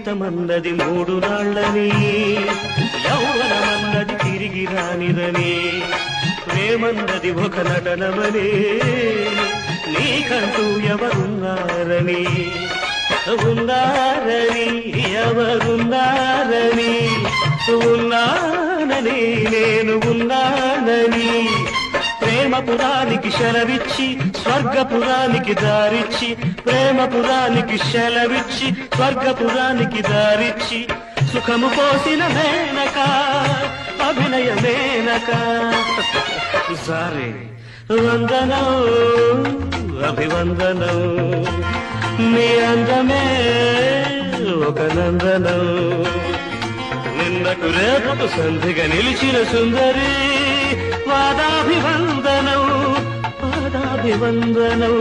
జీవితమన్నది మూడు నాళ్ళని యౌవనమన్నది తిరిగి రానిదని ప్రేమన్నది ఒక నటనమని నీకంటూ ఎవరున్నారని ఉన్నారని ఎవరున్నారని ఉన్నానని ప్రేమపురానికి శలవిచ్చి స్వర్గపురానికి దారిచ్చి ప్రేమపురానికి శలవిచ్చి స్వర్గపురానికి దారిచ్చి సుఖము కోసిన మేనక అభినయ మేనక సారే. వందనం అభివందనం నీ అందమే ఒక నందనం. నిన్నకు రేపకు సంధిగా నిలిచిన సుందరి வந்தனோ